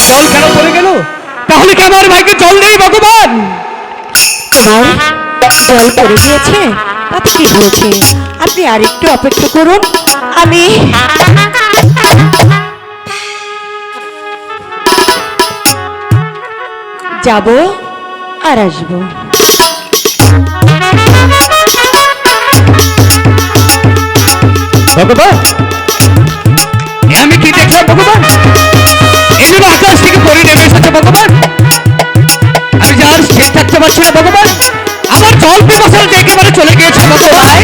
জল কেন পড়ে গেল? তাহলে কি আমার ভাইকে জল নেই ভগবান? তোমার জল পড়ে গিয়েছে তাতে কি হয়েছে? আপনি আরেকটু অপেক্ষা করুন আমি যাব আর আসব। ভগবান! না ভগবান, আমার জল যে একেবারে চলে গিয়েছে ভগবান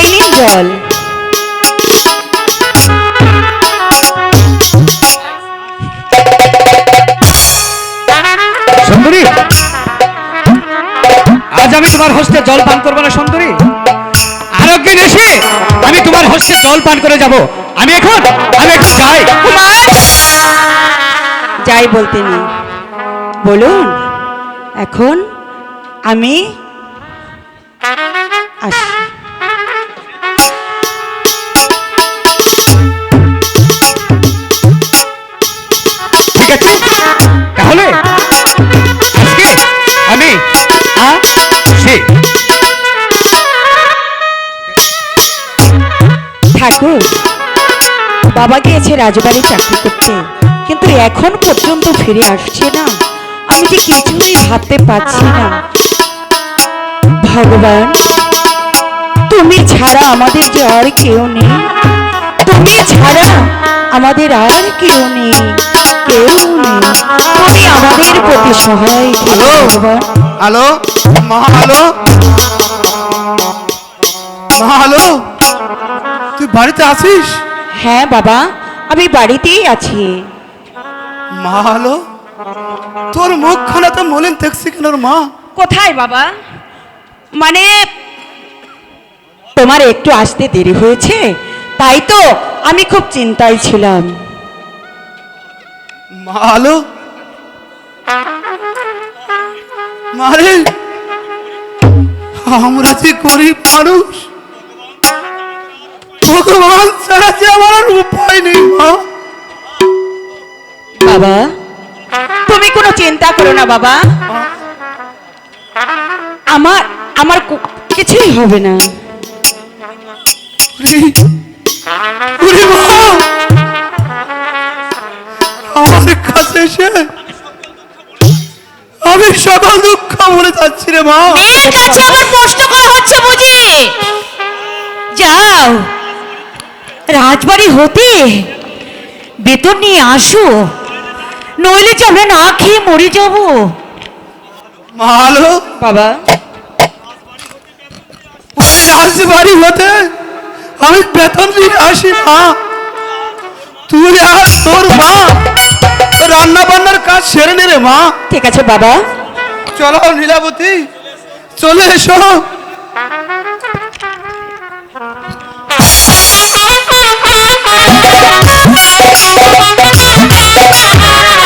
এই নিন জল। সুন্দরী, আজ আমি তোমার হস্তে জল পান করব না, সুন্দরী? আর একদিন এসে আমি তোমার হস্তে জল পান করে যাব। আমি এখন আমি এখন যাই। যাই বলতে নেই। বলুন। এখন আমি আসি। ঠিক আছে? তাহলে আজকে আমি আসি ঠাকুর বাবা গিয়েছে রাজবাড়ি চাকরি করতে কিন্তু এখন পর্যন্ত ফিরে আসছে না। আমি যে কিছুই ভাবতে পারছি না। ভগবান তুমি ছাড়া আমাদের যে আর কেউ নেই। তুমি ছাড়া আমাদের আর কেউ নেই। কেউ নেই। তুমি আমাদের প্রতি সহায় ভগবান। হ্যালো? মা হ্যালো? মা হ্যালো? তুই বাড়িতে আছিস? হ্যাঁ বাবা আমি বাড়িতেই আছি। মা হ্যালো? তোর মুখখানা তো মলিন দেখছি কেন মা? কোথায় বাবা? মানে তোমার একটু আসতে দেরি হয়েছে তাই তো আমি খুব চিন্তায় ছিলাম। মা হ্যালো মারে আমরা যে গরিব মানুষ ভগবান ছাড়া যে আমার উপায় নেই মা। বাবা চিন্তা করো না বাবা। আমার আমার কিছুই হবে না। আমার কাছে এসে আমি সকল দুঃখ বলে যাচ্ছি রে মা। মেয়ের কাছে আবার প্রশ্ন করা হচ্ছে বুঝি। যাও। রাজবাড়ি হতে বেতন নিয়ে আসো। নইলে যে আমরা না খেয়ে মরে যাব। মা হলো বাবা রাজবাড়ি হতে আমি বেতন নিয়ে আসি মা। তুই আর তোর মা রান্না বান্নার কাজ সেরে নে রে মা। ঠিক আছে বাবা। চলো নীলাবতী চলে এসো।